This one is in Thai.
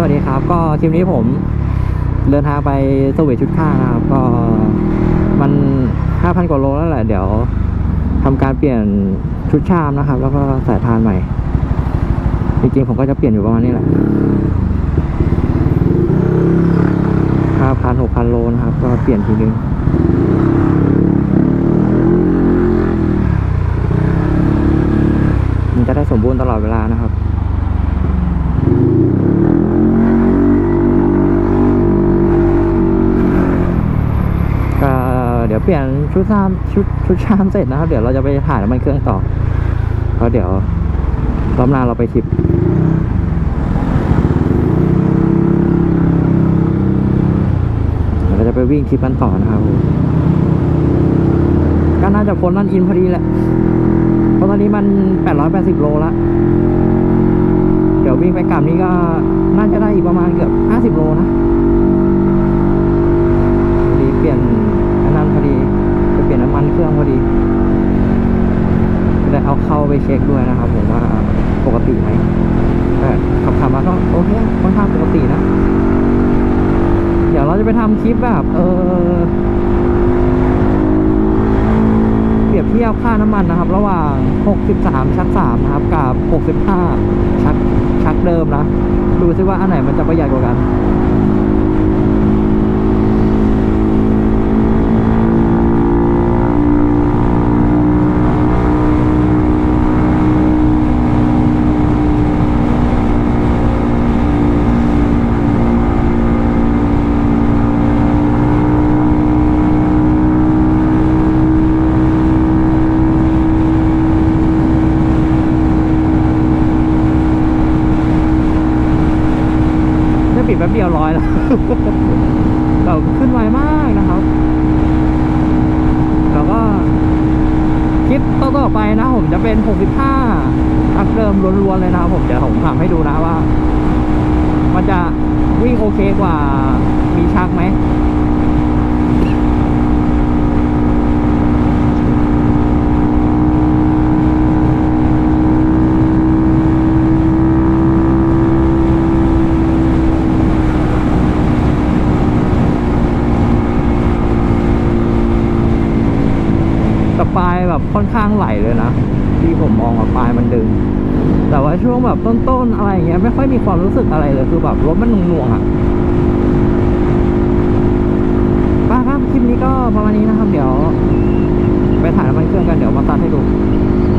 สวัสดีครับ ก็คลิปนี้ผมเดินทางไปสวีชุดข้านะครับ ก็มันห้าพันกว่าโลแล้วแหละ เดี๋ยวทำการเปลี่ยนชุดชามนะครับ แล้วก็สายพานใหม่ จริงๆผมก็จะเปลี่ยนอยู่ประมาณนี้แหละห้าพันหกพันโลนะครับ ก็เปลี่ยนทีนึงมันจะได้สมบูรณ์ตลอดเวลานะครับ ก็เดี๋ยวเปลี่ยนชุดชามชุดชุดชามเสร็จนะครับ เดี๋ยวเราจะไปถ่ายน้ำมันเครื่องต่อเพราะเดี๋ยวรอบหน้าเราไปทริปเราจะไปวิ่งทริปกันต่อนะครับก็น่าจะพ้นนั่นอินพอดีแหละเพราะตอนนี้มัน 880 โลละเดี๋ยววิ่งไปกลับนี้ก็ประมาณเกือบ 50 โลนะ พอดีเปลี่ยนอันนั้นพอดีจะเปลี่ยนน้ำมันเครื่องพอดีจะ ได้เอาเข้าไปเช็คด้วยนะครับ ผมว่าปกติไหมแต่ขับขับมาก็โอเคค่อนข้างปกตินะ เดี๋ยวเราจะไปทำคลิปแบบ เออเปรียบเทียบค่าน้ำมันนะครับ ระหว่าง 63 ชัก 3 นะครับ กับ 65 ชักชักเดิมนะ ดูซิว่าอันไหนมันจะประหยัดกว่ากัน ปิดแป๊บเดียวร้อยแล้วเราขึ้นไวมากนะครับแล้วก็คลิปต่อๆไปนะผมจะเป็น 65ทักเดิมล้วนๆเลยนะครับผมเดี๋ยวผมทำให้ดูนะว่า มันจะวิ่งโอเคกว่ามีชักไหม แต่ปลาย แบบค่อนข้างไหลเลยนะ ที่ผมมองว่าปลายมันดึง แต่ว่าช่วงแบบต้นๆอะไรอย่างเงี้ยไม่ค่อยมีความรู้สึกอะไรเลยคือแบบรถมันหน่วงๆอะป้าครับคลิปนี้ก็ประมาณนี้นะครับ เดี๋ยว ไปถ่ายน้ำมันเครื่องกันเดี๋ยวมาตัดให้ดู